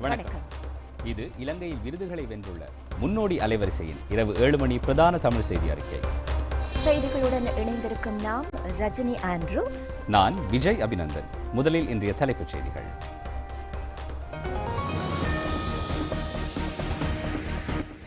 வணக்கம். இது இலங்கையில் விருதுகளை வென்றுள்ள முன்னோடி அலைவரிசையில் இரவு ஏழு மணி பிரதான தமிழ் செய்தி அறிக்கை. செய்திகளுடன் இணைந்திருக்கும் நாம் ரஜினி ஆண்ட்ரூ. நான் விஜய் அபிநந்தன். முதலில் இன்றைய தலைப்புச் செய்திகள்.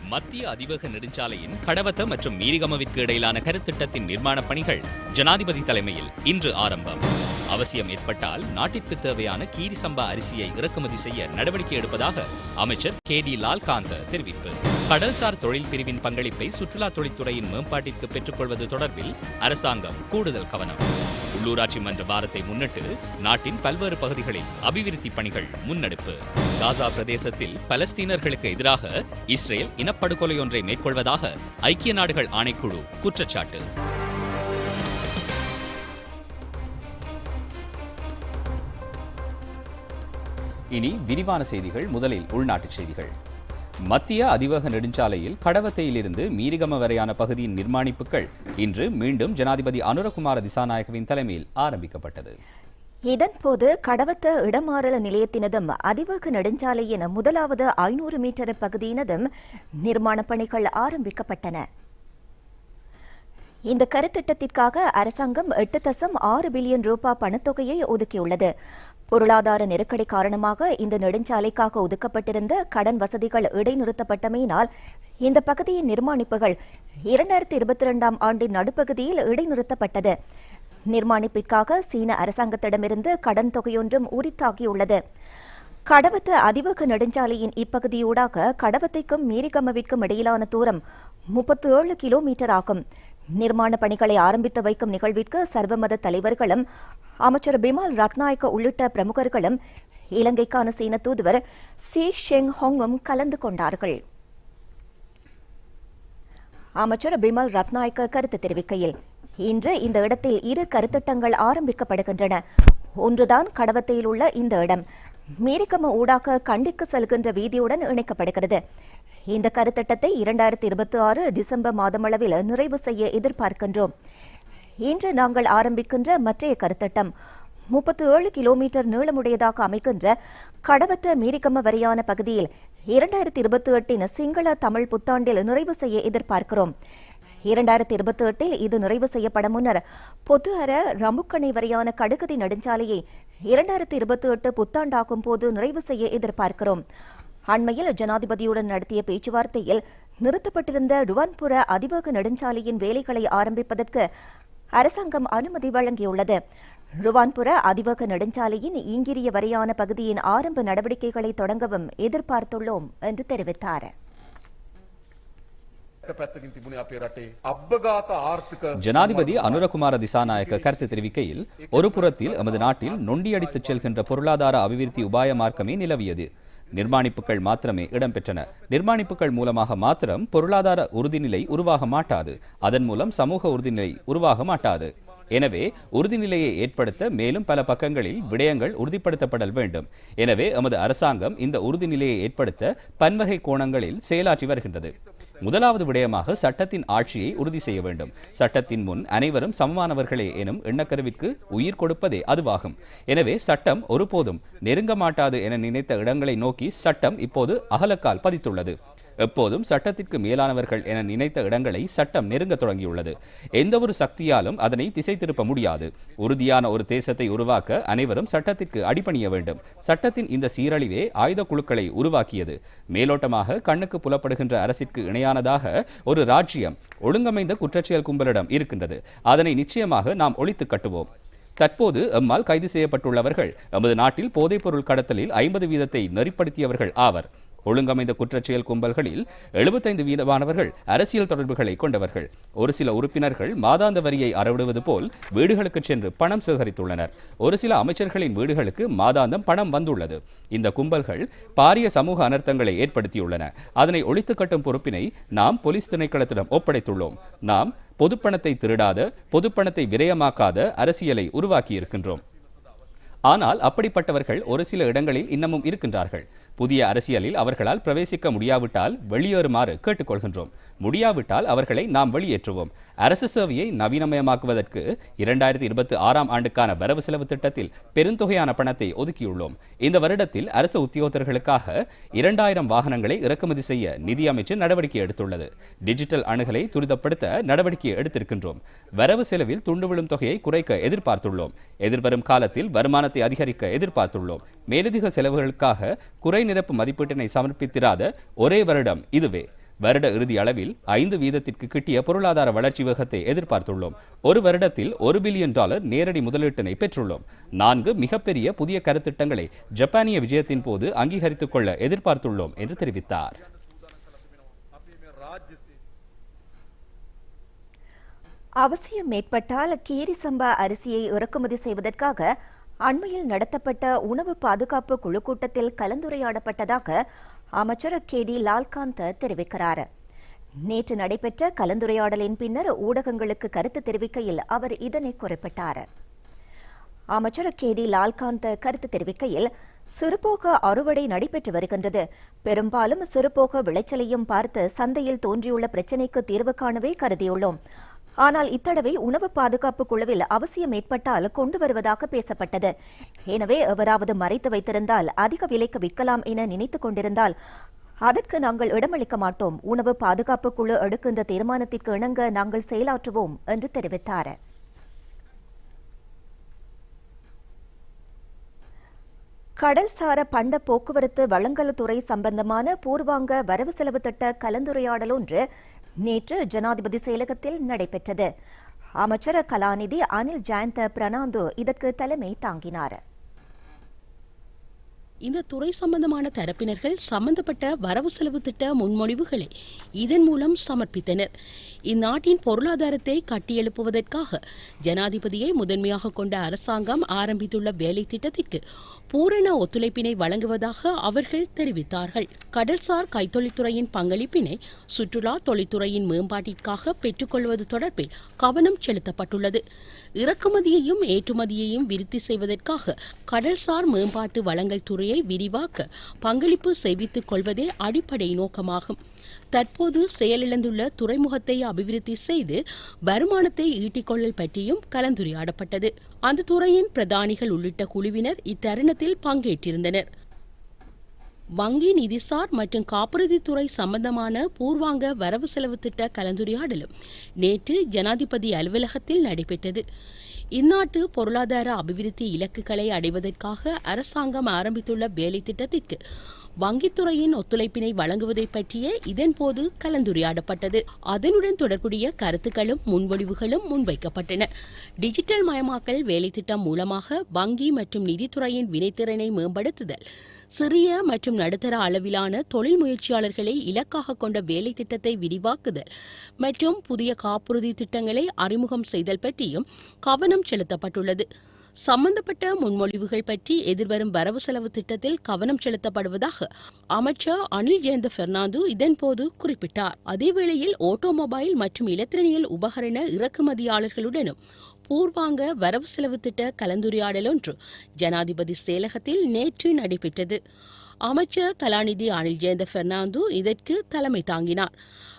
மத்திய அதிவேக நெடுஞ்சாலையின் கடவத்த மற்றும் மீரிகமவிற்கு இடையிலான கருத்திட்டத்தின் நிர்மாணப் பணிகள் ஜனாதிபதி தலைமையில் இன்று ஆரம்பம். அவசியம் ஏற்பட்டால் நாட்டிற்கு தேவையான கீரி சம்பா அரிசியை இறக்குமதி செய்ய நடவடிக்கை எடுப்பதாக அமைச்சர் கே டி லால்காந்த தெரிவிப்பு. கடல்சார் தொழில் பிரிவின் பங்களிப்பை சுற்றுலா தொழில்துறையின் மேம்பாட்டிற்கு பெற்றுக்கொள்வது தொடர்பில் அரசாங்கம் கூடுதல் கவனம். உள்ளூராட்சி மன்ற வாரத்தை முன்னிட்டு நாட்டின் பல்வேறு பகுதிகளில் அபிவிருத்தி பணிகள் முன்னெடுப்பு. காசா பிரதேசத்தில் பலஸ்தீனர்களுக்கு எதிராக இஸ்ரேல் இனப்படுகொலை ஒன்றை மேற்கொள்வதாக ஐக்கிய நாடுகள் ஆணைக்குழு குற்றச்சாட்டு. இனி விரிவான செய்திகள் முதலில் உள்நாட்டுச் செய்திகள். மத்திய அதிவேக நெடுஞ்சாலையில் கடவத்தையிலிருந்து மீரிகம வரையான பகுதியின் நிர்மாணிப்புகள் இன்று மீண்டும் ஜனாதிபதி அனுரகுமார திசாநாயகவின் தலைமையில் ஆரம்பிக்கப்பட்டது. இதன்போது கடவத்த இடமாறல நிலையத்தினதும் அதிவேக நெடுஞ்சாலையின் முதலாவது ஐநூறு மீட்டர் பகுதியினதும் நிர்மாணப் பணிகள் ஆரம்பிக்கப்பட்டன. இந்த கருத்திட்டத்திற்காக அரசாங்கம் எட்டு தசம் ஆறு பில்லியன் ரூபாய் பணத்தொகையை ஒதுக்கியுள்ளது. பொருளாதார நெருக்கடி காரணமாக இந்த நெடுஞ்சாலைக்காக ஒதுக்கப்பட்டிருந்த கடன் வசதிகள் இடைநிறுத்தப்பட்டமையினால் இந்த பகுதியின் நிர்மாணிப்புகள் இரண்டாயிரத்தி இருபத்தி இரண்டாம் ஆண்டின் நடுப்பகுதியில் இடைநிறுத்தப்பட்டது. நிர்மாணிப்பிற்காக சீன அரசாங்கத்திடமிருந்து கடன் தொகையொன்றும் உரித்தாகியுள்ளது. கடவத்து அதிவேக நெடுஞ்சாலையின் இப்பகுதியூடாக கடவத்தைக்கும் மீரிகமவிற்கும் இடையிலான தூரம் முப்பத்தி ஏழு கிலோமீட்டர் ஆகும். நிர்மாண பணிகளை ஆரம்பித்து வைக்கும் நிகழ்விற்கு சர்வமத தலைவர்களும் அமைச்சர் பிமால் ரத்நாயக்க உள்ளிட்ட பிரமுகர்களும் இலங்கைக்கான சீன தூதுவர் சி ஷெங் ஹோங்கும் கலந்து கொண்டார்கள். அமைச்சர் பிமல் ரத்நாயக்க கருத்து தெரிவிக்கையில் இன்று இந்த இடத்தில் இரு கருத்திட்டங்கள் ஆரம்பிக்கப்படுகின்றன. ஒன்றுதான் கடவத்தையில் உள்ள இந்த இடம். மீரிக்கம ஊடாக கண்டிக்கு செல்கின்ற வீதியுடன் இணைக்கப்படுகிறது. இந்த கருத்திட்டத்தை இரண்டாயிரத்தி இருபத்தி ஆறு டிசம்பர் மாதமளவில் நிறைவு செய்ய எதிர்பார்க்கின்றோம். இன்று நாங்கள் ஆரம்பிக்கின்ற மற்றைய கருத்திட்டம். முப்பத்தி ஏழு கிலோமீட்டர் நீளமுடையதாக அமைக்கின்ற கடவத்த மீரிக்கம்ம வரையான பகுதியில் இரண்டாயிரத்தி இருபத்தி எட்டின் சிங்கள தமிழ் புத்தாண்டில் நிறைவு செய்ய எதிர்பார்க்கிறோம். இரண்டாயிரத்தி இருபத்தி எட்டில் இது நிறைவு செய்யப்பட முன்னர் பொது அர ரமுக்கணை வரையான கடுகதி நெடுஞ்சாலையை இரண்டாயிரத்தி இருபத்தி எட்டு புத்தாண்டாகும் போது நிறைவு செய்ய எதிர்பார்க்கிறோம். அண்மையில் ஜனாதிபதியுடன் நடத்திய பேச்சுவார்த்தையில் நிறுத்தப்பட்டிருந்த டுவான்புர அதிவேக நெடுஞ்சாலையின் வேலைகளை ஆரம்பிப்பதற்கு அரசாங்கம் அனுமதி வழங்கியுள்ளது. ருவான்புர அதிவேக நெடுஞ்சாலையின் ஈங்கிரிய வரையான பகுதியின் ஆரம்ப நடவடிக்கைகளை தொடங்கவும் எதிர்பார்த்துள்ளோம் என்று தெரிவித்தார். ஜனாதிபதி அனுரகுமார திசாநாயக்க கருத்து தெரிவிக்கையில் ஒரு புறத்தில் எமது நாட்டில் நொண்டியடித்துச் செல்கின்ற பொருளாதார அபிவிருத்தி உபாய மார்க்கமே நிலவியது. நிர்மாணிப்புகள் மாத்திரமே இடம்பெற்றன. நிர்மாணிப்புகள் மூலமாக மாத்திரம் பொருளாதார உறுதிநிலை உருவாக மாட்டாது. அதன் மூலம் சமூக உறுதிநிலை உருவாக மாட்டாது. எனவே உறுதிநிலையை ஏற்படுத்த மேலும் பல பக்கங்களில் விடயங்கள் உறுதிப்படுத்தப்படல் வேண்டும். எனவே எமது அரசாங்கம் இந்த உறுதிநிலையை ஏற்படுத்த பன்வகை கோணங்களில் செயலாற்றி வருகின்றது. முதலாவது விடயமாக சட்டத்தின் ஆட்சியை உறுதி செய்ய வேண்டும். சட்டத்தின் முன் அனைவரும் சமமானவர்களே எனும் எண்ணக்கருவிற்கு உயிர் கொடுப்பதே அதுவாகும். எனவே சட்டம் ஒருபோதும் நெருங்க மாட்டாது என நினைத்த இடங்களை நோக்கி சட்டம் இப்போது அகலக்கால் பதித்துள்ளது. எப்போதும் சட்டத்திற்கு மேலானவர்கள் என நினைத்த இடங்களை சட்டம் நெருங்க தொடங்கியுள்ளது. எந்த ஒரு சக்தியாலும் அதனை திசை திருப்ப முடியாது. உறுதியான ஒரு தேசத்தை உருவாக்க அனைவரும் சட்டத்திற்கு அடிபணிய வேண்டும். சட்டத்தின் இந்த சீரழிவே ஆயுத குழுக்களை உருவாக்கியது. மேலோட்டமாக கண்ணுக்கு புலப்படுகின்ற அரசிற்கு இணையானதாக ஒரு ராஜ்யம் ஒழுங்கமைந்த குற்றச்செயல் கும்பலிடம் இருக்கின்றது. அதனை நிச்சயமாக நாம் ஒழித்து கட்டுவோம். தற்போது எம்மால் கைது செய்யப்பட்டுள்ளவர்கள் எமது நாட்டில் போதைப்பொருள் கடத்தலில் ஐம்பது வீதத்தை நெறிப்படுத்தியவர்கள் ஆவர். ஒழுங்கமைந்த குற்றச்செயல் கும்பல்களில் எழுபத்தைந்து வீதமானவர்கள் அரசியல் தொடர்புகளை கொண்டவர்கள். ஒரு சில உறுப்பினர்கள் மாதாந்த வரியை அறவிடுவது போல் வீடுகளுக்கு சென்று பணம் சேகரித்துள்ளனர். ஒரு சில அமைச்சர்களின் வீடுகளுக்கு மாதாந்தம் பணம் வந்துள்ளது. இந்த கும்பல்கள் பாரிய சமூக அனர்த்தங்களை ஏற்படுத்தியுள்ளன. அதனை ஒழித்து கட்டும் பொறுப்பினை நாம் போலீஸ் திணைக்களத்திடம் ஒப்படைத்துள்ளோம். நாம் பொதுப்பணத்தை திருடாத பொதுப்பணத்தை விரயமாக்காத அரசியலை உருவாக்கி இருக்கின்றோம் ஆனால் அப்படிப்பட்டவர்கள் ஒரு சில இடங்களில் இன்னமும் இருக்கின்றார்கள். புதிய அரசியலில் அவர்களால் பிரவேசிக்க முடியாவிட்டால் வெளியேறுமாறு கேட்டுக்கொள்கின்றோம். முடியாவிட்டால் அவர்களை நாம் வெளியேற்றுவோம். அரசு சேவையை நவீனமயமாக்குவதற்கு இரண்டாயிரத்தி இருபத்தி ஆறாம் ஆண்டுக்கான வரவு செலவு திட்டத்தில் பெருந்தொகையான பணத்தை ஒதுக்கியுள்ளோம். இந்த வருடத்தில் அரசு உத்தியோகத்தர்களுக்காக இரண்டாயிரம் வாகனங்களை இறக்குமதி செய்ய நிதி அமைச்சு நடவடிக்கை எடுத்துள்ளது. டிஜிட்டல் அணுகலை துரிதப்படுத்த நடவடிக்கை எடுத்திருக்கின்றோம். வரவு செலவில் துண்டு விழும் தொகையை குறைக்க எதிர்பார்த்துள்ளோம். எதிர்வரும் காலத்தில் வருமானத்தை அதிகரிக்க எதிர்பார்த்துள்ளோம். மேலதிக செலவுகளுக்காக குறை நிரப்பு மதிப்பீட்டினை சமர்ப்பித்திராத ஒரே வருடம் இதுவே. வருட இறுதி அளவில் ஐந்து வீதத்திற்கு கிட்டிய பொருளாதார வளர்ச்சி வேகத்தை எதிர்பார்த்துள்ளோம். ஒரு வருடத்தில் ஒரு பில்லியன் டாலர் நேரடி முதலீட்டினை பெற்றுள்ளோம். நான்கு மிகப்பெரிய புதிய கருத்திட்டங்களை ஜப்பானிய விஜயத்தின் போது அங்கீகரித்துக் கொள்ள எதிர்பார்த்துள்ளோம் என்று தெரிவித்தார். அவசியம் ஏற்பட்டால் கீரி சம்பா அரிசியை இறக்குமதி செய்வதற்காக அண்மையில் நடத்தப்பட்ட உணவு பாதுகாப்பு குழு கூட்டத்தில் கலந்துரையாடப்பட்டதாக அமைச்சர் கே டி லால்காந்த் தெரிவிக்கிறார். நேற்று நடைபெற்ற கலந்துரையாடலின் பின்னர் ஊடகங்களுக்கு கருத்து தெரிவிக்கையில் அவர் இதனை குறிப்பிட்டார். அமைச்சர் கே டி லால்காந்த் கருத்து தெரிவிக்கையில் சிறுபோக அறுவடை நடைபெற்று வருகின்றது. பெரும்பாலும் சிறுபோக விளைச்சலையும் பார்த்து சந்தையில் தோன்றியுள்ள பிரச்சினைக்கு தீர்வு காணவே கருதியுள்ளோம். ஆனால் இத்தடவை உணவு பாதுகாப்பு குழுவில் அவசியம் ஏற்பட்டால் கொண்டு வருவதாக பேசப்பட்டது. எனவே எவராவது மறைத்து வைத்திருந்தால் அதிக விலைக்கு விற்கலாம் என நினைத்துக் கொண்டிருந்தால் அதற்கு நாங்கள் இடமளிக்க மாட்டோம். உணவு பாதுகாப்பு குழு எடுக்கின்ற தீர்மானத்திற்கு இணங்க நாங்கள் செயலாற்றுவோம் என்று தெரிவித்தார். கடல்சார பண்ட போக்குவரத்து வழங்கல்துறை சம்பந்தமான பூர்வாங்க வரவு செலவு திட்ட கலந்துரையாடல் ஒன்று நேற்று ஜனாதிபதி செயலகத்தில் நடைபெற்றது. அமைச்சர் கலாநிதி அனில் ஜெயந்த பிரணாந்து இதற்கு தலைமை தாங்கினார். இந்த துறை சம்பந்தமான தரப்பினர்கள் சம்பந்தப்பட்ட வரவு செலவு திட்ட முன்மொழிவுகளை இதன் மூலம் சமர்ப்பித்தனர். இந்நாட்டின் பொருளாதாரத்தை கட்டியெழுப்புவதற்காக ஜனாதிபதியை முதன்மையாக கொண்ட அரசாங்கம் ஆரம்பித்துள்ள வேலை திட்டத்திற்கு பூரண ஒத்துழைப்பினை வழங்குவதாக அவர்கள் தெரிவித்தார்கள். கடல்சார் கைத்தொழில்துறையின் பங்களிப்பினை சுற்றுலா தொழில்துறையின் மேம்பாட்டிற்காக பெற்றுக்கொள்வது தொடர்பில் கவனம் செலுத்தப்பட்டுள்ளது. இறக்குமதியையும் ஏற்றுமதியையும் விருத்தி செய்வதற்காக கடல்சார் மேம்பாட்டு வளங்கள் துறையை விரிவாக்க பங்களிப்பு செய்வித்துக் கொள்வதே அடிப்படை நோக்கமாகும். தற்போது செயலிழந்துள்ள துறைமுகத்தை அபிவிருத்தி செய்து வருமானத்தை ஈட்டிக்கொள்ளல் பற்றியும் கலந்துரையாடப்பட்டது. அந்த துறையின் பிரதானிகள் உள்ளிட்ட குழுவினர் இத்தருணத்தில் பங்கேற்றிருந்தனர். வங்கி நிதிசார் மற்றும் காப்புறுதித்துறை சம்பந்தமான பூர்வாங்க வரவு செலவு திட்ட கலந்துரையாடலும் நேற்று ஜனாதிபதி அலுவலகத்தில் நடைபெற்றது. இந்நாட்டு பொருளாதார அபிவிருத்தி இலக்குகளை அடைவதற்காக அரசாங்கம் ஆரம்பித்துள்ள வேலை திட்டத்திற்கு வங்கித்துறையின் ஒத்துழைப்பினை வழங்குவதை பற்றிய இதன்போது கலந்துரையாடப்பட்டது. அதனுடன் தொடர்புடைய கருத்துக்களும் முன்வடிவுகளும் முன்வைக்கப்பட்டன. டிஜிட்டல் மயமாக்கல் வேலைத்திட்டம் மூலமாக வங்கி மற்றும் நிதித்துறையின் வினைத்திறனை மேம்படுத்துதல் சிறிய மற்றும் நடுத்தர அளவிலான தொழில் முயற்சியாளர்களை இலக்காக கொண்ட வேலை திட்டத்தை விரிவாக்குதல் மற்றும் புதிய காப்புறுதி திட்டங்களை அறிமுகம் செய்தல் பற்றியும் கவனம் செலுத்தப்பட்டுள்ளது. சம்பந்தப்பட்ட முன்மொழிவுகள் பற்றி எதிர்வரும் வரவு செலவு திட்டத்தில் கவனம் செலுத்தப்படுவதாக அமைச்சர் அனில் ஜெயந்த பெர்னாந்து இதன்போது குறிப்பிட்டார். அதேவேளையில் ஆட்டோமொபைல் மற்றும் இலத்திரனியல் உபகரண இறக்குமதியாளர்களுடனும் பூர்வாங்க வரவு செலவு திட்ட கலந்துரையாடல் ஒன்று ஜனாதிபதி செயலகத்தில் நேற்று நடைபெற்றது. அமைச்சர் கலாநிதி அனில் ஜெயந்த பெர்னாந்து இதற்கு தலைமை தாங்கினார்.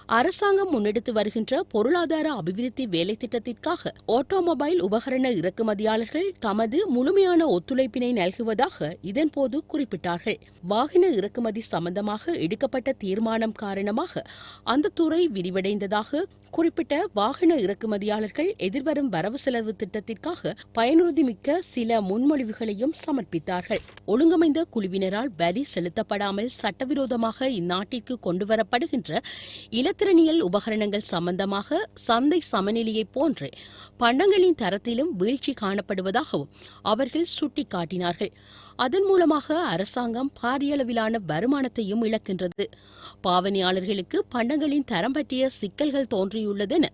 அரசாங்கம் முன்னெடுத்து வருகின்ற பொருளாதார அபிவிருத்தி வேலை திட்டத்திற்காக ஆட்டோமொபைல் உபகரண இறக்குமதியாளர்கள் தமது முழுமையான ஒத்துழைப்பினை நல்குவதாக இதன்போது குறிப்பிட்டார்கள். வாகன இறக்குமதி சம்பந்தமாக எடுக்கப்பட்ட தீர்மானம் காரணமாக அந்த துறை விரிவடைந்ததாக குறிப்பிட்ட வாகன இறக்குமதியாளர்கள் எதிர்வரும் வரவு செலவு திட்டத்திற்காக பயனுறுதிமிக்க சில முன்மொழிவுகளையும் சமர்ப்பித்தார்கள். ஒழுங்கமைந்த குழுவினரால் வரி செலுத்தப்படாமல் சட்டவிரோதமாக இந்நாட்டிற்கு கொண்டுவரப்படுகின்ற இலத்திரனியல் உபகரணங்கள் சம்பந்தமாக சந்தை சமநிலையை போன்று பண்டங்களின் தரத்திலும் வீழ்ச்சி காணப்படுவதாகவும் அவர்கள் சுட்டிக்காட்டினார்கள். அதன் மூலமாக அரசாங்கம் பாரியளவிலான வருமானத்தையும் இழக்கின்றது. பாவனையாளர்களுக்கு பண்டங்களின் தரம் பற்றிய சிக்கல்கள் தோன்றியுள்ளதென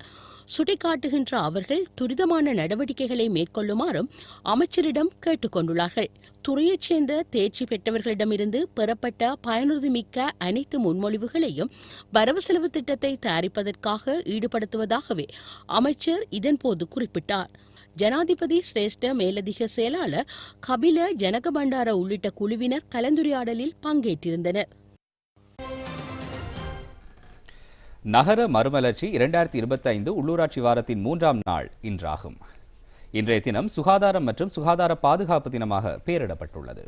சுட்டிக்காட்டுகின்ற அவர்கள் துரிதமான நடவடிக்கைகளை மேற்கொள்ளுமாறும் அமைச்சரிடம் கேட்டுக்கொண்டுள்ளார்கள். துறையைச் சேர்ந்த தேர்ச்சி பெற்றவர்களிடமிருந்து பெறப்பட்ட பயனுறுதிமிக்க அனைத்து முன்மொழிவுகளையும் வரவு செலவு திட்டத்தை தயாரிப்பதற்காக ஈடுபடுத்துவதாகவே அமைச்சர் இதன்போது குறிப்பிட்டார். ஜனாதிபதி சிரேஷ்ட மேலதிக செயலாளர் கபில ஜனகபண்டார உள்ளிட்ட குழுவினர் கலந்துரையாடலில் பங்கேற்றிருந்தனர். நகர மறுமலர்ச்சி இரண்டாயிரத்தி இருபத்தைந்து உள்ளூராட்சி வாரத்தின் மூன்றாம் நாள் இன்றாகும். இன்றைய தினம் சுகாதாரம் மற்றும் சுகாதார பாதுகாப்பு தினமாக பெயரிடப்பட்டுள்ளது.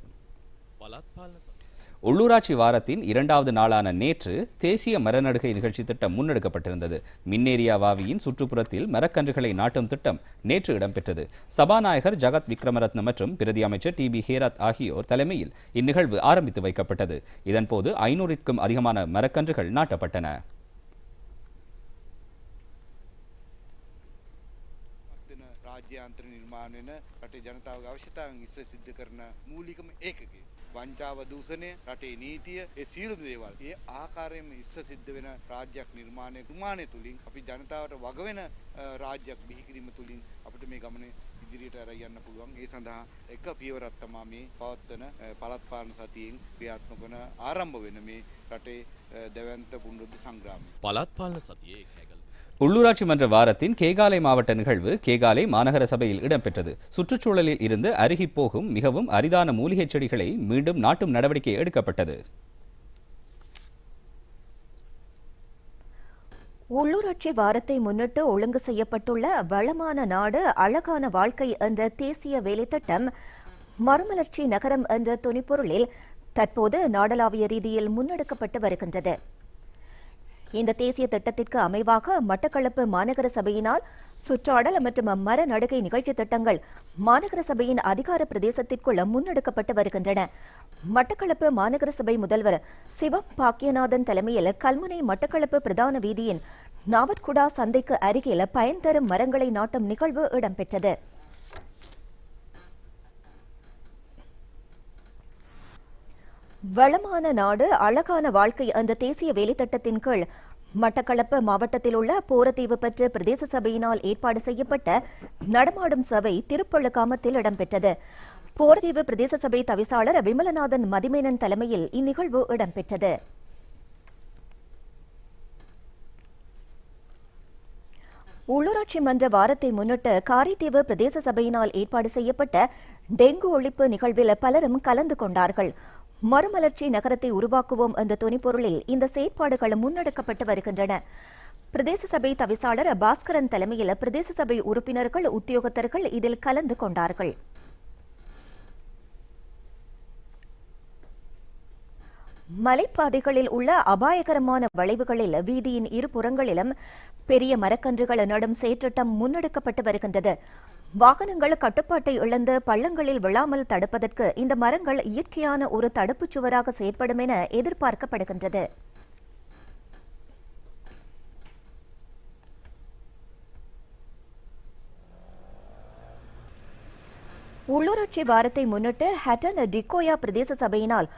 உள்ளூராட்சி வாரத்தின் இரண்டாவது நாளான நேற்று தேசிய மரநடுகை நிகழ்ச்சி திட்டம் முன்னெடுக்கப்பட்டிருந்தது மின்னேரியா வாவியின் சுற்றுப்புறத்தில் மரக்கன்றுகளை நாட்டும் திட்டம் நேற்று இடம்பெற்றது சபாநாயகர் ஜகத் விக்ரமரத்ன மற்றும் பிரதி அமைச்சர் டி பி ஹேரத் ஆகியோர் தலைமையில் இந்நிகழ்வு ஆரம்பித்து வைக்கப்பட்டது இதன்போது ஐநூறிற்கும் அதிகமான மரக்கன்றுகள் நாட்டப்பட்டன වෙන රාජ්‍යාන්ත්‍ර නිර්මාණ වෙන රටේ ජනතාවගේ අවශ්‍යතාවන් ඉස්ස සිද්ධ කරන මූලිකම ඒකකය. වංචාව දූෂණය රටේ නීතිය ඒ සියලු දේවල් ඒ ආකාරයෙන්ම ඉස්ස සිද්ධ වෙන රාජ්‍යයක් නිර්මාණය තුමානය තුළින් අපි ජනතාවට වගවෙන අ, රාජ්‍යයක් බිහිකිරීම තුළින් අපිට මේ ගමන ඉදිරියට අර යන්න පුළුවන් ඒ සඳහා එක පියවරක් තමා මේ පවත්වන අ, පළාත් පාලන සතියෙන් ක්‍රියාත්මක වන ආරම්භ වෙන මේ රටේ අ, දැවැන්ත පුනරුද්ධ සංග්‍රාමය. පළාත් පාලන සතියේ කැගල් உள்ளூராட்சி மன்ற வாரத்தின் கேகாலை மாவட்ட நிகழ்வு கேகாலை மாநகர சபையில் இடம்பெற்றது. சுற்றுச்சூழலில் இருந்து அருகி போகும் மிகவும் அரிதான மூலிகைச் செடிகளை மீண்டும் நாட்டும் நடவடிக்கை எடுக்கப்பட்டது. உள்ளூராட்சி வாரத்தை முன்னிட்டு ஒழுங்கு செய்யப்பட்டுள்ள வளமான நாடு அழகான வாழ்க்கை என்ற தேசிய வேலைத்திட்டம் மறுமலர்ச்சி நகரம் என்ற துணிப்பொருளில் தற்போது நாடளாவிய ரீதியில் முன்னெடுக்கப்பட்டு வருகின்றது. இந்த தேசிய திட்டத்திற்கு அமைவாக மட்டக்களப்பு மாநகர சபையினால் சுற்றாடல் மற்றும் மர நடுகை நிகழ்ச்சி திட்டங்கள் மாநகர சபையின் அதிகார பிரதேசத்திற்குள் முன்னெடுக்கப்பட்டு வருகின்றன. மட்டக்களப்பு மாநகர சபை முதல்வர் சிவம் பாக்கியநாதன் தலைமையில் கல்முனை மட்டக்களப்பு பிரதான வீதியின் நாவட்குடா சந்தைக்கு அருகில் பயன் தரும் மரங்களை நாட்டும் நிகழ்வு இடம்பெற்றது. வளமான நாடு அழகான வாழ்க்கை அந்த தேசிய வேலைத்திட்டத்தின் கீழ். மட்டக்களப்பு மாவட்டத்தில் உள்ள போரத்தீவு பெற்ற பிரதேச சபையினால் ஏற்பாடு செய்யப்பட்ட நடமாடும் சபை திருப்பொழுக்காமத்தில் இடம்பெற்றது. போரதீவு பிரதேச சபை தவிசாளர் விமலநாதன் மதிமேனன் தலைமையில் இந்நிகழ்வு இடம்பெற்றது. உள்ளூராட்சி மன்ற வாரத்தை முன்னிட்டு காரைதீவு பிரதேச சபையினால் ஏற்பாடு செய்யப்பட்ட டெங்கு ஒழிப்பு நிகழ்வில் பலரும் கலந்து கொண்டார்கள். மறுமலர்ச்சி நகரத்தை உருவாக்குவோம் என்ற துணிப்பொருளில் இந்த செயற்பாடுகள் முன்னெடுக்கப்பட்டு வருகின்றன. பிரதேச சபை தவிசாளர் பாஸ்கரன் தலைமையில் பிரதேச சபை உறுப்பினர்கள் உத்தியோகத்தர்கள் இதில் கலந்து கொண்டார்கள். மலைப்பாதைகளில் உள்ள அபாயகரமான வளைவுகளில் வீதியின் இரு புறங்களிலும் பெரிய மரக்கன்றுகள் நடும் செயற்றிட்டம் முன்னெடுக்கப்பட்டு வருகின்றது. வாகனங்கள் கட்டுப்பாட்டை இழந்து பள்ளங்களில் விழாமல் தடுப்பதற்கு இந்த மரங்கள் இயற்கையான ஒரு தடுப்புச் சுவராக செயற்படும் என எதிர்பார்க்கப்படுகின்றது. உள்ளூராட்சி வாரத்தை முன்னிட்டு ஹட்டன் டிகோயா பிரதேச சபையினால்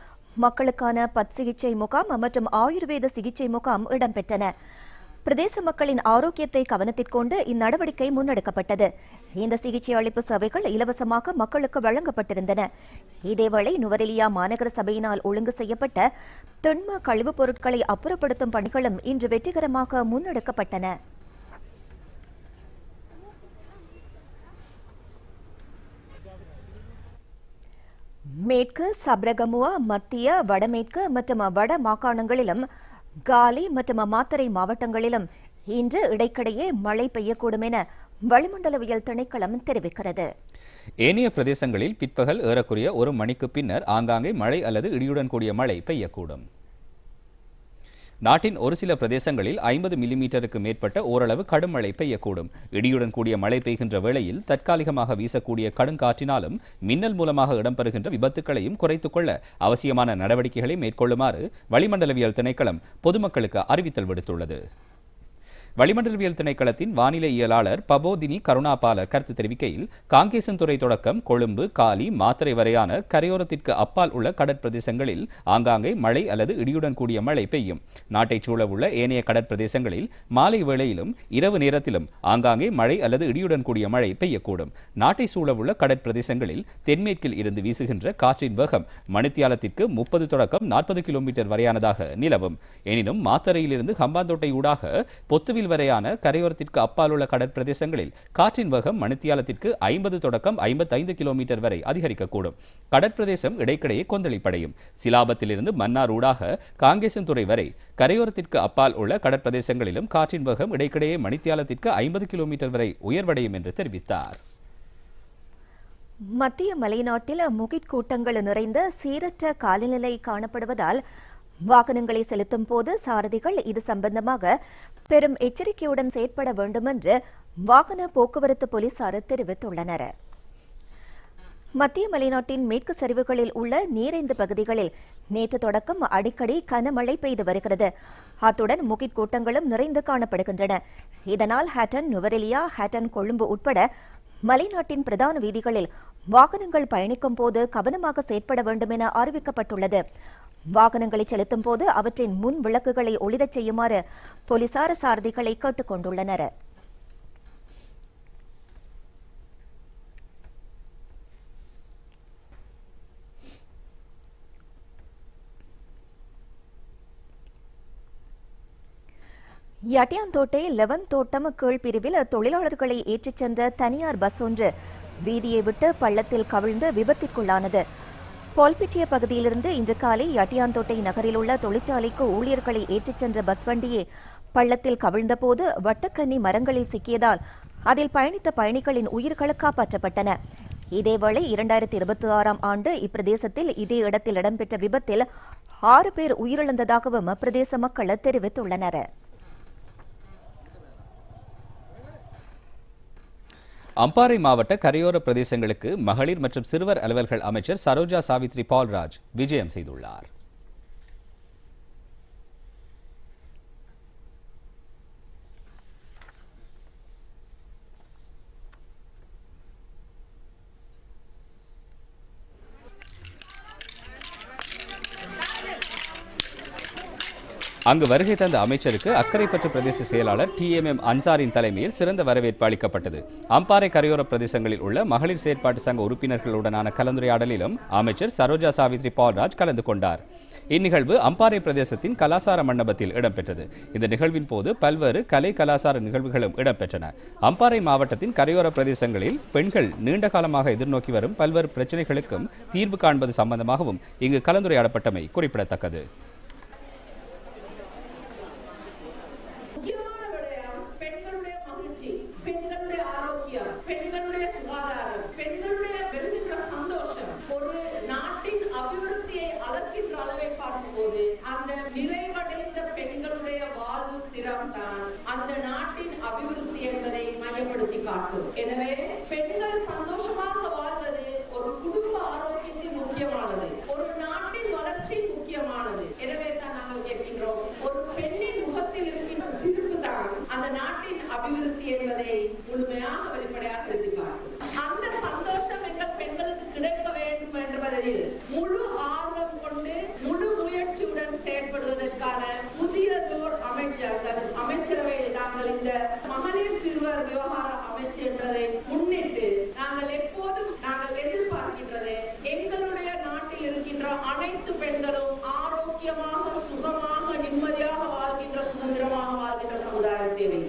மக்களுக்கான பத் சிகிச்சை முகாம் மற்றும் ஆயுர்வேத சிகிச்சை முகாம் இடம்பெற்றன. பிரதேச மக்களின் ஆரோக்கியத்தை கவனத்திற்கொண்டு இந்நடவடிக்கை முன்னெடுக்கப்பட்டது. இந்த சிகிச்சை அளிப்பு சேவைகள் இலவசமாக மக்களுக்கு வழங்கப்பட்டிருந்தன. இதேவேளை நுவரெலியா மாநகர சபையினால் ஒழுங்கு செய்யப்பட்ட திண்ம கழிவுப் பொருட்களை அப்புறப்படுத்தும் பணிகளும் இன்று வெற்றிகரமாக முன்னெடுக்கப்பட்டன. மேற்கு சப்ரகமுவா மத்திய வடமேற்கு மற்றும் வட மாகாணங்களிலும் காலி மற்றும் மாத்தரை மாவட்டங்களிலும் இன்று இடைக்கிடையே மழை பெய்யக்கூடும் என வளிமண்டலவியல் திணைக்களம் தெரிவிக்கிறது. ஏனைய பிரதேசங்களில் பிற்பகல் ஏறக்குறைய ஒரு மணிக்கு பின்னர் ஆங்காங்கே மழை அல்லது இடியுடன் கூடிய மழை பெய்யக்கூடும். நாட்டின் ஒரு சில பிரதேசங்களில் ஐம்பது மில்லிமீட்டருக்கு மேற்பட்ட ஓரளவு கடும் மழை பெய்யக்கூடும். இடியுடன் கூடிய மழை பெய்கின்ற வேளையில் தற்காலிகமாக வீசக்கூடிய கடுங்காற்றினாலும் மின்னல் மூலமாக இடம்பெறுகின்ற விபத்துக்களையும் குறைத்துக் கொள்ள அவசியமான நடவடிக்கைகளை மேற்கொள்ளுமாறு வளிமண்டலவியல் திணைக்களம் பொதுமக்களுக்கு அறிவித்தல் விடுத்துள்ளது. வளிமண்டலவியல் திணைக்களத்தின் வானிலை இயலாளர் பபோதினி கருணாபால கருத்து தெரிவிக்கையில் காங்கேசன் துறை தொடக்கம் கொழும்பு காலி மாத்தரை வரையான கரையோரத்திற்கு அப்பால் உள்ள கடற்பிரதேசங்களில் ஆங்காங்கே மழை அல்லது இடியுடன் கூடிய மழை பெய்யும். நாட்டைச் சூழவுள்ள ஏனைய கடற்பிரதேசங்களில் மாலை வேளையிலும் இரவு நேரத்திலும் ஆங்காங்கே மழை அல்லது இடியுடன் கூடிய மழை பெய்யக்கூடும். நாட்டை சூழவுள்ள கடற்பிரதேசங்களில் தென்மேற்கில் இருந்து வீசுகின்ற காற்றின் வேகம் மணித்தியாலத்திற்கு முப்பது தொடக்கம் நாற்பது கிலோமீட்டர் வரையானதாக நிலவும். எனினும் மாத்தரையிலிருந்து ஹம்பாந்தோட்டை ஊடாக பொத்துவில் மலையில் வரையான கரையோரத்திற்கு அப்பால் உள்ள கடற்பிரதேசங்களில் காற்றின் வேகம் மணித்தியாலத்திற்கு ஐம்பது தொடக்கம் ஐம்பத்தைந்து கிலோமீட்டர் வரை அதிகரிக்கக்கூடும். கடற்பிரதேசம் இடைக்கிடையே கொந்தளிப்படையும். சிலாபத்திலிருந்து மன்னார் ஊடாக காங்கேசன்துறை வரை கரையோரத்திற்கு அப்பால் உள்ள கடற்பிரதேசங்களிலும் காற்றின் வேகம் இடைக்கிடையே மணித்தியாலத்திற்கு ஐம்பது கிலோமீட்டர் வரை உயர்வடையும் என்று தெரிவித்தார். மத்திய மலைநாட்டில் முகிட் கூட்டங்கள் நிறைந்த சீரற்ற காலநிலை காணப்படுவதால் வாகனங்களை செலுத்தும் போது சாரதிகள் இது சம்பந்தமாக பெரும் எச்சரிக்கையுடன் செயற்பட வேண்டும் என்று வாகன போக்குவரத்து போலீசார் தெரிவித்துள்ளனர். மத்திய மலைநாட்டின் மேற்கு சரிவுகளில் உள்ள நீரைந்து பகுதிகளில் நேற்று தொடக்கம் அடிக்கடி கனமழை பெய்து வருகிறது. அத்துடன் முகிட் கூட்டங்களும் நிறைந்து காணப்படுகின்றன. இதனால் ஹேட்டன் நுவரெலியா ஹேட்டன் கொழும்பு உட்பட மலைநாட்டின் பிரதான வீதிகளில் வாகனங்கள் பயணிக்கும் போது கவனமாக செயற்பட வேண்டும் என அறிவிக்கப்பட்டுள்ளது. வாகனங்களை செலுத்தும் போது அவற்றின் முன் விளக்குகளை ஒளிரச் செய்யுமாறு போலீசார் சாரதிகளை கேட்டுக் கொண்டுள்ளனர். யட்டியாந்தோட்டை லெவன் தோட்டம் கீழ் பிரிவில் தொழிலாளர்களை ஏற்றிச் சென்ற தனியார் பஸ் ஒன்று வீதியை விட்டு பள்ளத்தில் கவிழ்ந்து விபத்திற்குள்ளானது. பால்பிட்டிய பகுதியிலிருந்து இன்று காலை யட்டியாந்தோட்டை நகரில் உள்ள தொழிற்சாலைக்கு ஊழியர்களை ஏற்றிச் சென்ற பஸ் வண்டியே பள்ளத்தில் கவிழ்ந்தபோது வட்டக்கன்னி மரங்களில் சிக்கியதால் அதில் பயணித்த பயணிகளின் உயிர்கள் காப்பாற்றப்பட்டன. இதேவேளை இரண்டாயிரத்தி இருபத்தி ஆறாம் ஆண்டு இப்பிரதேசத்தில் இதே இடத்தில் இடம்பெற்ற விபத்தில் ஆறு பேர் உயிரிழந்ததாகவும் அப்பிரதேச மக்கள் தெரிவித்துள்ளனர். அம்பாறை மாவட்ட கரையோர பிரதேசங்களுக்கு மகளிர் மற்றும் சிறுவர் அலுவல்கள் அமைச்சர் சரோஜா சாவித்ரி பால்ராஜ் விஜயம் செய்துள்ளார். அங்கு வருகை தந்த அமைச்சருக்கு அக்கரைப்பற்று பிரதேச செயலாளர் டி எம் எம் அன்சாரின் தலைமையில் சிறந்த வரவேற்பு அளிக்கப்பட்டது. அம்பாறை கரையோர பிரதேசங்களில் உள்ள மகளிர் செயற்பாட்டு சங்க உறுப்பினர்களுடனான கலந்துரையாடலிலும் அமைச்சர் சரோஜா சாவித்ரி பால்ராஜ் கலந்து கொண்டார். இந்நிகழ்வு அம்பாறை பிரதேசத்தின் கலாசார மண்டபத்தில் இடம்பெற்றது. இந்த நிகழ்வின் போது பல்வேறு கலை கலாசார நிகழ்வுகளும் இடம்பெற்றன. அம்பாறை மாவட்டத்தின் கரையோர பிரதேசங்களில் பெண்கள் நீண்ட காலமாக எதிர்நோக்கி வரும் பல்வேறு பிரச்சனைகளுக்கும் தீர்வு காண்பது சம்பந்தமாகவும் இங்கு கலந்துரையாடப்பட்டமை குறிப்பிடத்தக்கது. காட்டும். எனவே பெண்கள் சந்தோஷமாக வாழ்வது ஒரு குடும்ப ஆரோக்கியத்தின் முக்கியமானது. ஒரு நாட்டின் வளர்ச்சி முக்கியமானது. எனவே தான் நாங்கள் கேட்கின்றோம் ஒரு பெண்ணின் முகத்தில் இருக்கின்ற சிரிப்பு தான் அந்த நாட்டின் அபிவிருத்தி என்பதை நாங்கள் இந்த மகளிர் சிறுவர் விவகாரம் அமைச்சு என்றதை முன்னிட்டு நாங்கள் எப்போதும் நாங்கள் எதிர்பார்க்கின்றது எங்களுடைய நாட்டில் இருக்கின்ற அனைத்து பெண்களும் ஆரோக்கியமாக சுகமாக நிம்மதியாக வாழ்கின்ற சுதந்திரமாக வாழ்கின்ற சமுதாயம் தேவை.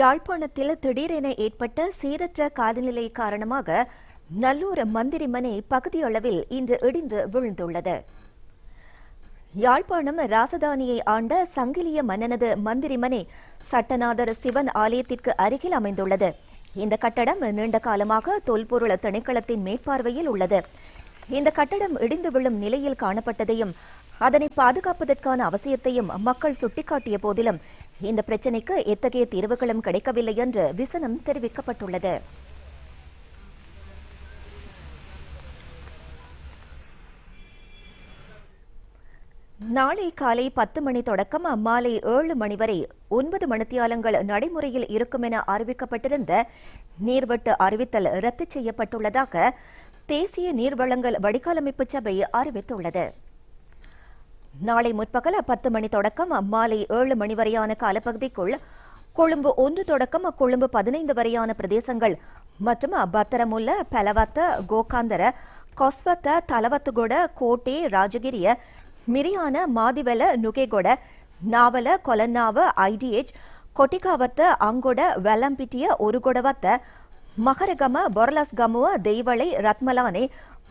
யாழ்ப்பாணத்தில் திடீரென ஏற்பட்ட சீரற்ற காலநிலை காரணமாக நல்லூர் மந்திரிமனை பகுதியளவில் இன்று இடிந்து விழுந்துள்ளது. யாழ்ப்பாணம் ராசதானியை ஆண்ட சங்கிலிய மன்னனது மந்திரிமனை சட்டநாதர் சிவன் ஆலயத்திற்கு அருகில் அமைந்துள்ளது. இந்த கட்டடம் நீண்ட காலமாக தொல்பொருள் திணைக்களத்தின் மேற்பார்வையில் உள்ளது. இந்த கட்டடம் இடிந்து விழும் நிலையில் காணப்பட்டதையும் அதனை பாதுகாப்பதற்கான அவசியத்தையும் மக்கள் சுட்டிக்காட்டிய போதிலும் இந்த பிரச்சினைக்கு எத்தகைய தீர்வுகளும் கிடைக்கவில்லை என்று விசனம் தெரிவிக்கப்பட்டுள்ளது. நாளை காலை பத்து மணி தொடக்கம் மாலை ஏழு மணி வரை ஒன்பது மணித்தியாலங்கள் நடைமுறையில் இருக்கும் என அறிவிக்கப்பட்டிருந்த நீர்வெட்டு அறிவித்தல் ரத்து செய்யப்பட்டுள்ளதாக தேசிய நீர்வளங்கள் வடிகாலமைப்பு சபை அறிவித்துள்ளது. நாளை முற்பகல் பத்து மணி தொடக்கம் மாலை ஏழு மணி வரையான காலப்பகுதிக்குள் கொழும்பு ஒன்று தொடக்கம் கொழும்பு பதினைந்து வரையான பிரதேசங்கள் மற்றும் பத்தரமுல்ல பலவத்த கோகாந்தர கொஸ்வத்த தலவத்துகொட கோட்டே ராஜகிரிய மிரியான மாதிவெல நுகேகொட ನಾವಲ ಕೊಲನ್ನಾವ ಐಡಿಎಚ್ ಕೊಟಿಕಾವತ್ತ ಅಂಗೊಡ ವೆಲ್ಲಂಪಿಟಿಯ ಒರುಗೊಡವತ್ತ மகரகம பொரலஸ்கமுவ தெய்வளை ரத்மலானே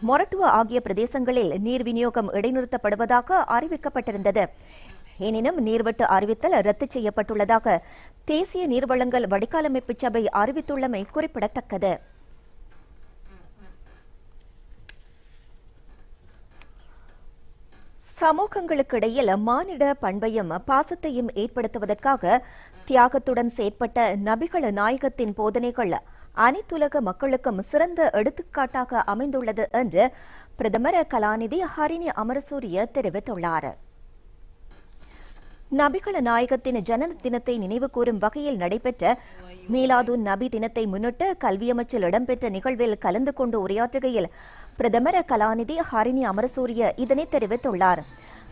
மொரட்டுவ ஆகிய பிரதேசங்களில் நீர் விநியோகம் இடைநிறுத்தப்படுவதாக அறிவிக்கப்பட்டிருந்தது எனினும் நீர்வெட்டு அறிவித்தல் ரத்து செய்யப்பட்டுள்ளதாக தேசிய நீர்வளங்கள் வடிகாலமைப்பு சபை அறிவித்துள்ளமை குறிப்பிடத்தக்கது சமூகங்களுக்கிடையில் மானிட பண்பையும் பாசத்தையும் ஏற்படுத்துவதற்காக தியாகத்துடன் செயற்பட்ட நபிகள நாயகத்தின் போதனைகள் அனைத்துலக மக்களுக்கும் சிறந்த எடுத்துக்காட்டாக அமைந்துள்ளது என்று பிரதமர் கலாநிதி ஹரிணி அமரசூரிய தெரிவித்துள்ளார். நபிகள நாயகத்தின் ஜனன தினத்தை நினைவு கூறும் வகையில் நடைபெற்ற மீலாது நபி தினத்தை முன்னிட்டு கல்வியமைச்சில் இடம்பெற்ற நிகழ்வில் கலந்து கொண்டு உரையாற்றுகையில் பிரதமர் கலாநிதி ஹரிணி அமரசூரிய இதனை தெரிவித்துள்ளார்.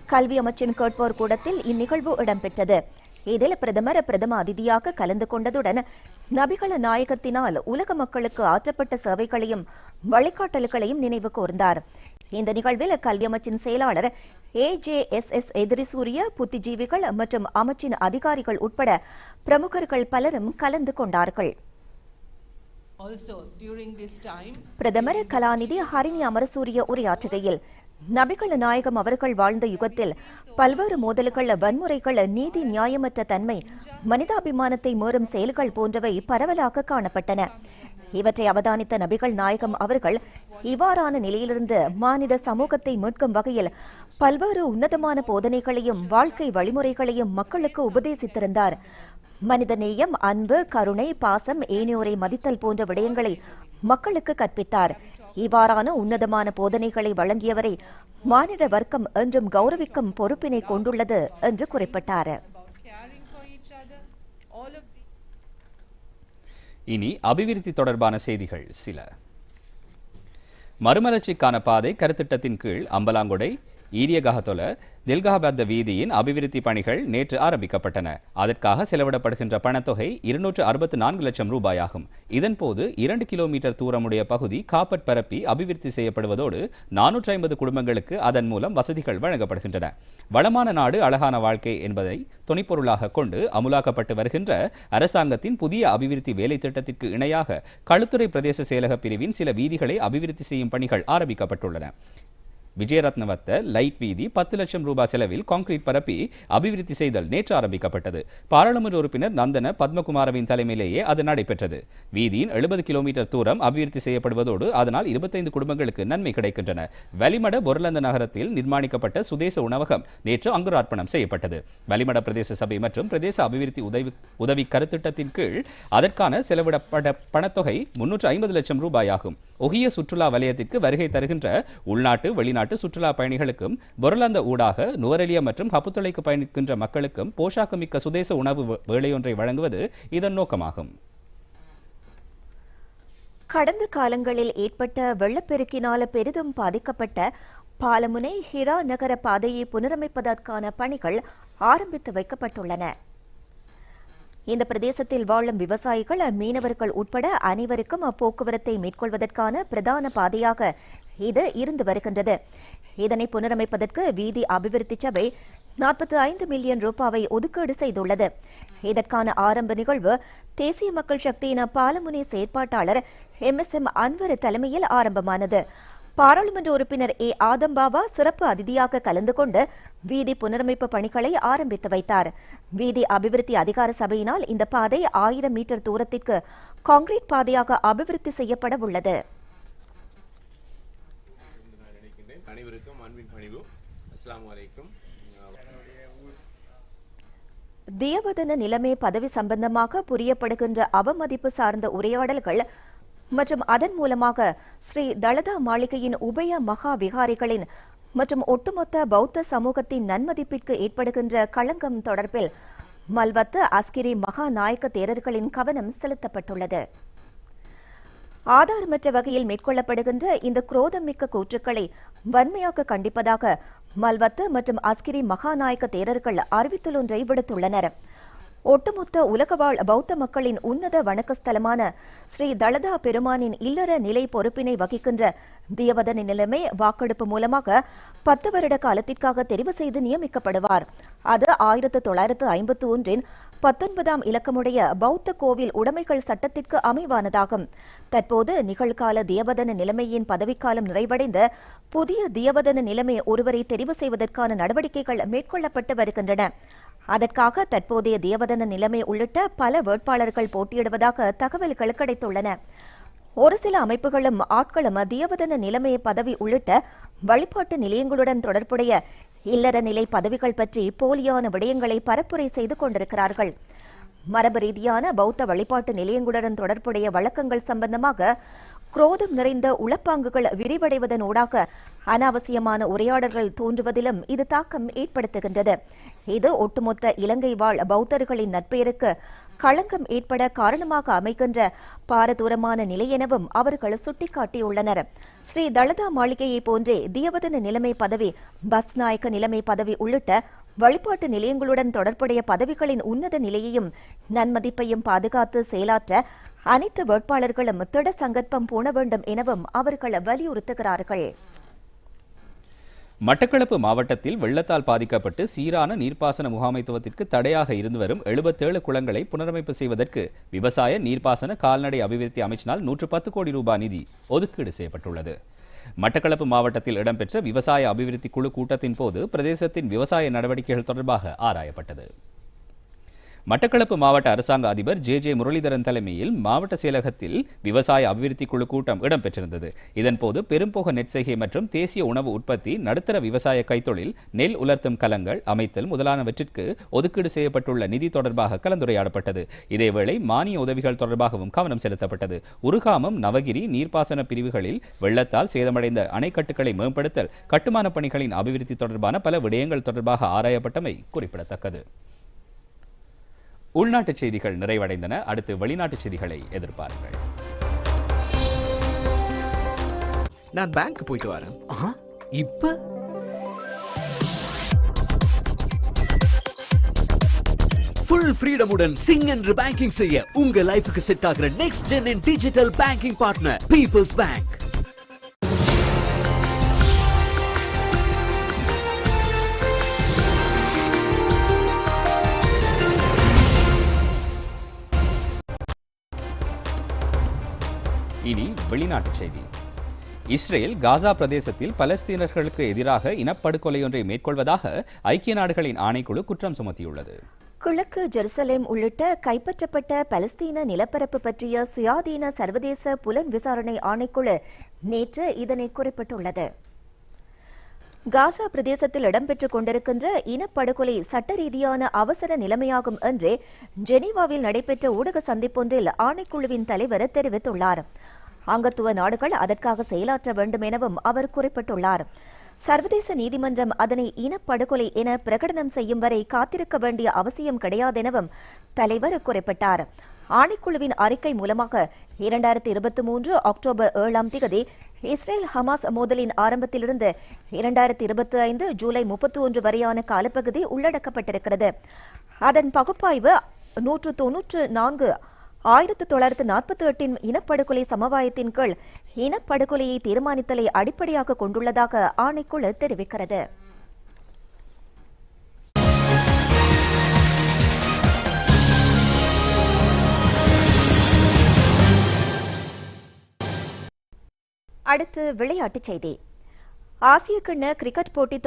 கல்வி அமைச்சின் கேட்போர் கூடத்தில் இந்நிகழ்வு இடம்பெற்றது. இதில் பிரதமர் பிரதம அதிதியாக கலந்து கொண்டதுடன் நபிகள நாயகத்தினால் உலக மக்களுக்கு ஆற்றப்பட்ட சேவைகளையும் வழிகாட்டல்களையும் நினைவு கூர்ந்தார். இந்த நிகழ்வில் கல்வி அமைச்சின் செயலாளர் ஏஜேஎஸ்எஸ் எதிரிசூரிய புத்திஜீவிகள் மற்றும் அமைச்சின் அதிகாரிகள் உட்பட பிரமுகர்கள் பலரும் கலந்து கொண்டார்கள். பிரதமர் கலாநிதி ஹரிணி அமரசூரிய உரையாற்றுகையில் நபிகள் நாயகம் அவர்கள் வாழ்ந்த யுகத்தில் பல்வேறு மோதல்கள் வன்முறைகள் நீதி நியாயமற்ற தன்மை மனிதாபிமானத்தை மீறும் செயல்கள் போன்றவை பரவலாக காணப்பட்டன. இவற்றை அவதானித்த நபிகள் நாயகம் அவர்கள் இவ்வாறான நிலையிலிருந்து மானிட சமூகத்தை மீட்கும் வகையில் பல்வேறு உன்னதமான போதனைகளையும் வாழ்க்கை வழிமுறைகளையும் மக்களுக்கு உபதேசித்திருந்தார். மனிதநேயம் அன்பு கருணை பாசம் ஏனையோரை மதித்தல் போன்ற விடயங்களை மக்களுக்கு கற்பித்தார். இவ்வாறான உன்னதமான போதனைகளை வழங்கியவரை மானிட வர்க்கம் என்றும் கௌரவிக்கும் பொறுப்பினை கொண்டுள்ளது என்று குறிப்பிட்டார். இனி அபிவிருத்தி தொடர்பான செய்திகள் சில. மறுமலர்ச்சிக்கான பாதை கருத்திட்டத்தின் கீழ் அம்பலாங்கொடை ஈரியகஹதொல தில்காபாத் வீதியின் அபிவிருத்தி பணிகள் நேற்று ஆரம்பிக்கப்பட்டன. அதற்காக செலவிடப்படுகின்ற பணத்தொகை இருநூற்று அறுபத்து நான்கு லட்சம் ரூபாயாகும். இதன்போது இரண்டு கிலோமீட்டர் தூரமுடைய பகுதி காப்பட் பரப்பி அபிவிருத்தி செய்யப்படுவதோடு நானூற்றி ஐம்பது குடும்பங்களுக்கு அதன் மூலம் வசதிகள் வழங்கப்படுகின்றன. வளமான நாடு அழகான வாழ்க்கை என்பதை துணைப்பொருளாக கொண்டு அமுலாக்கப்பட்டு வருகின்ற அரசாங்கத்தின் புதிய அபிவிருத்தி வேலை திட்டத்திற்கு இணையாக களுத்துறை பிரதேச செயலக பிரிவின் சில வீதிகளை அபிவிருத்தி செய்யும் பணிகள் ஆரம்பிக்கப்பட்டுள்ளன. விஜயரத்னவத்த லைட் வீதி பத்து லட்சம் ரூபாய் செலவில் கான்கிரீட் பரப்பி அபிவிருத்தி செய்தல் நேற்று ஆரம்பிக்கப்பட்டது. பாராளுமன்ற உறுப்பினர் நந்தன பத்மகுமாரவின் தலைமையிலேயே அது நடைபெற்றது. வீதியின் எழுபது கிலோமீட்டர் தூரம் அபிவிருத்தி செய்யப்படுவதோடு அதனால் இருபத்தைந்து குடும்பங்களுக்கு நன்மை கிடைக்கின்றன. வலிமட பொருளந்த நகரத்தில் நிர்மாணிக்கப்பட்ட சுதேச உணவகம் நேற்று அங்குரார்ப்பணம் செய்யப்பட்டது. வலிமட பிரதேச சபை மற்றும் பிரதேச அபிவிருத்தி உதவி உதவி கருத்திட்டத்தின் கீழ் அதற்கான செலவிடப்பட்ட பணத்தொகை முன்னூற்று ஐம்பது லட்சம் ரூபாயாகும். ஒகிய சுற்றுலா வலயத்திற்கு வருகை தருகின்ற உள்நாட்டு வெளிநாட்டு சுற்றுலா பயணிகளுக்கும் பொருளாந்த ஊடாக நுவரெலியா மற்றும் ஹப்புத்துளைக்கு பயணிக்கின்ற மக்களுக்கும் போஷாக்குமிக்க சுதேச உணவு வேலையொன்றை வழங்குவது இதன் நோக்கமாகும். கடந்த காலங்களில் ஏற்பட்ட வெள்ளப்பெருக்கினால் பெரிதும் பாதிக்கப்பட்ட பாலமுனை ஹிரா நகர பாதையை புனரமைப்பதற்கான பணிகள் ஆரம்பித்து வைக்கப்பட்டுள்ளன. இந்த பிரதேசத்தில் வாழும் விவசாயிகள் மீனவர்கள் உட்பட அனைவருக்கும் அப்போக்குவரத்தை மேற்கொள்வதற்கான பிரதான பாதையாக இது இருந்து வருகின்றது. இதனை புனரமைப்பதற்கு வீதி அபிவிருத்தி சபை நாற்பத்தி ஐந்து மில்லியன் ரூபாவை ஒதுக்கீடு செய்துள்ளது. இதற்கான ஆரம்ப நிகழ்வு தேசிய மக்கள் சக்தியின் பாலமுனை செயற்பாட்டாளர் எம் எஸ் எம் அன்வர் தலைமையில் ஆரம்பமானது. பாராளுமன்ற உறுப்பினர் ஏ ஆதம்பாவா சிறப்பு அதிதியாக கலந்து கொண்டு வீதி புனரமைப்பு பணிகளை ஆரம்பித்து வைத்தார். வீதி அபிவிருத்தி அதிகார சபையினால் இந்த பாதை ஆயிரம் மீட்டர் தூரத்திற்கு கான்கிரீட் பாதையாக அபிவிருத்தி செய்யப்பட உள்ளது. தியவதன நிலைமை பதவி சம்பந்தமாக புரியப்படுகின்ற அவமதிப்பு சார்ந்த உரையாடல்கள் மற்றும் அதன் மூலமாக ஸ்ரீ தலதா மாளிகையின் உபய மகா விகாரிகளின் மற்றும் ஒட்டுமொத்த பௌத்த சமூகத்தின் நன்மதிப்பிற்கு ஏற்படுகின்ற களங்கம் தொடர்பில் மல்வத்து அஸ்கிரி மகா நாயக்க தேரர்களின் கவனம் செலுத்தப்பட்டுள்ளது. ஆதாரமற்ற வகையில் மேற்கொள்ளப்படுகின்ற இந்த குரோதமிக்க கூற்றுக்களை வன்மையாக கண்டிப்பதாக மல்வத்து மற்றும் அஸ்கிரி மகாநாயக்க தேரர்கள் அறிவித்தல் ஒன்றை விடுத்துள்ளனர். ஒட்டுமொத்த உலகவாழ் பௌத்த மக்களின் உன்னத வணக்கஸ்தலமான ஸ்ரீ தலதா பெருமானின் இல்லற நிலை பொறுப்பினை வகிக்கின்ற தியவதன நிலைமை வாக்கெடுப்பு மூலமாக பத்து வருட காலத்திற்காக தெரிவு செய்து நியமிக்கப்படுவார். அது ஆயிரத்து தொள்ளாயிரத்து ஐம்பத்து ஒன்றின் பத்தொன்பதாம் இலக்கமுடைய பௌத்த கோவில் உடைமைகள் சட்டத்திற்கு அமைவானதாகும். தற்போது நிகழ்கால தியவதன நிலைமையின் பதவிக்காலம் நிறைவடைந்த புதிய தியவதன நிலைமை ஒருவரை தெரிவு செய்வதற்கான நடவடிக்கைகள் மேற்கொள்ளப்பட்டு வருகின்றன. அதற்காக தற்போதைய தேவதன நிலைமை உள்ளிட்ட பல வேட்பாளர்கள் போட்டியிடுவதாக தகவல்கள் கிடைத்துள்ளன. ஒரு சில அமைப்புகளும் ஆட்களும் தேவதன நிலைமை பதவி உள்ளிட்ட வழிபாட்டு நிலையங்களுடன் தொடர்புடைய இல்லற நிலை பதவிகள் பற்றி போலியான விடயங்களை பரப்புரை செய்து கொண்டிருக்கிறார்கள். மரபு ரீதியான பௌத்த வழிபாட்டு நிலையங்களுடன் தொடர்புடைய வழக்கங்கள் சம்பந்தமாக குரோதம் நிறைந்த உளப்பாங்குகள் விரிவடைவதன் ஊடாக அனாவசியமான உரையாடல்கள் தோன்றுவதிலும் இது தாக்கம் ஏற்படுத்துகின்றது. இது ஒட்டுமொத்த இலங்கை வாழ் பௌத்தர்களின் நட்பெயருக்கு களங்கம் ஏற்பட காரணமாக அமைகின்ற பாரதூரமான நிலை எனவும் அவர்கள் சுட்டிக்காட்டியுள்ளனர். ஸ்ரீ தலதா மாளிகையை போன்றே தியவதன நிலைமை பதவி பஸ் நாயக்க நிலைமை பதவி உள்ளிட்ட வழிபாட்டு நிலையங்களுடன் தொடர்புடைய பதவிகளின் உன்னத நிலையையும் நன்மதிப்பையும் பாதுகாத்து செயலாற்ற அனைத்து வேட்பாளர்களும் திட சங்கற்பம் பூண வேண்டும் எனவும் அவர்கள் வலியுறுத்துகிறார்கள். மட்டக்களப்பு மாவட்டத்தில் வெள்ளத்தால் பாதிக்கப்பட்டு சீரான நீர்ப்பாசன முகாமைத்துவத்திற்கு தடையாக இருந்து வரும் எழுபத்தேழு குளங்களை புனரமைப்பு செய்வதற்கு விவசாய நீர்ப்பாசன கால்நடை அபிவிருத்தி அமைச்சினால் நூற்று பத்து கோடி ரூபாய் நிதி ஒதுக்கீடு செய்யப்பட்டுள்ளது. மட்டக்களப்பு மாவட்டத்தில் இடம்பெற்ற விவசாய அபிவிருத்தி குழு கூட்டத்தின் போது பிரதேசத்தின் விவசாய நடவடிக்கைகள் தொடர்பாக ஆராயப்பட்டது. மட்டக்களப்பு மாவட்ட அரசாங்க அதிபர் ஜே ஜே முரளிதரன் தலைமையில் மாவட்ட செயலகத்தில் விவசாய அபிவிருத்தி குழு கூட்டம் இடம்பெற்றிருந்தது. இதன்போது பெரும்போக நெற்செய்கை மற்றும் தேசிய உணவு உற்பத்தி நடுத்தர விவசாய கைத்தொழில் நெல் உலர்த்தும் கலங்கள் அமைத்தல் முதலானவற்றிற்கு ஒதுக்கீடு செய்யப்பட்டுள்ள நிதி தொடர்பாக கலந்துரையாடப்பட்டது. இதேவேளை மானிய உதவிகள் தொடர்பாகவும் கவனம் செலுத்தப்பட்டது. உருகாமம் நவகிரி நீர்ப்பாசன பிரிவுகளில் வெள்ளத்தால் சேதமடைந்த அணைக்கட்டுகளை மேம்படுத்தல் கட்டுமானப் பணிகளின் அபிவிருத்தி தொடர்பான பல விடயங்கள் தொடர்பாக ஆராயப்பட்டமை குறிப்பிடத்தக்கது. உள்நாட்டுச் செய்திகள் நிறைவடைந்தன. அடுத்து வெளிநாட்டுச் செய்திகளை எதிர்பாருங்கள். நான் பேங்க் போயிட்டு வரேன். இப்ப? ஃபுல் ஃப்ரீடமுடன் சிங் என்று பேங்கிங் செய்ய உங்க லைஃபுக்கு செட் ஆகிற next gen digital banking partner people's bank வெளிநாட்டுச் செய்தி. இஸ்ரேல் காசா பிரதேசத்தில் பலஸ்தீனர்களுக்கு எதிராக இனப்படுகொலையொன்றை மேற்கொள்வதாக ஐக்கிய நாடுகளின் ஆணைக்குழு குற்றம் சுமத்தியுள்ளது. கிழக்கு ஜெருசலேம் உள்ளிட்ட கைப்பற்றப்பட்ட பலஸ்தீன நிலப்பரப்பு பற்றிய சுயாதீன சர்வதேச புலன் விசாரணை ஆணைக்குழு நேற்று இதனை குறிப்பிட்டுள்ளது. காசா பிரதேசத்தில் இடம்பெற்றுக் கொண்டிருக்கின்ற இனப்படுகொலை சட்ட ரீதியான அவசர நிலைமையாகும் என்று ஜெனீவாவில் நடைபெற்ற ஊடக சந்திப்பொன்றில் ஆணைக்குழுவின் தலைவர் தெரிவித்துள்ளார். அங்கத்துவ நாடுகள் அதற்காக செயலாற்ற வேண்டும் எனவும் அவர் குறிப்பிட்டுள்ளார். சர்வதேச நீதிமன்றம் அதனை இனப்படுகொலை என பிரகடனம் செய்யும் வரை காத்திருக்க வேண்டிய அவசியம் கிடையாதெனவும் தலைவர் குறிப்பிட்டார். ஆணைக்குழுவின் அறிக்கை மூலமாக இரண்டாயிரத்தி இருபத்தி மூன்று அக்டோபர் ஏழாம் திகதி இஸ்ரேல் ஹமாஸ் மோதலின் ஆரம்பத்திலிருந்து இரண்டாயிரத்தி இருபத்தி ஐந்து ஜூலை முப்பத்தி ஒன்று வரையான காலப்பகுதி உள்ளடக்கப்பட்டிருக்கிறது. அதன் பகுப்பாய்வு நூற்று தொன்னூற்று நான்கு ஆயிரத்து தொள்ளாயிரத்து நாற்பத்தி எட்டின் இனப்படுகொலை சமவாயத்தின் கீழ் இனப்படுகொலையை தீர்மானித்தலை அடிப்படையாக கொண்டுள்ளதாக ஆணைக்குழு தெரிவிக்கிறது. அடுத்து விளையாட்டுச் செய்தி. ஆசிய கிண்ண கிரிக்கெட் போட்டித்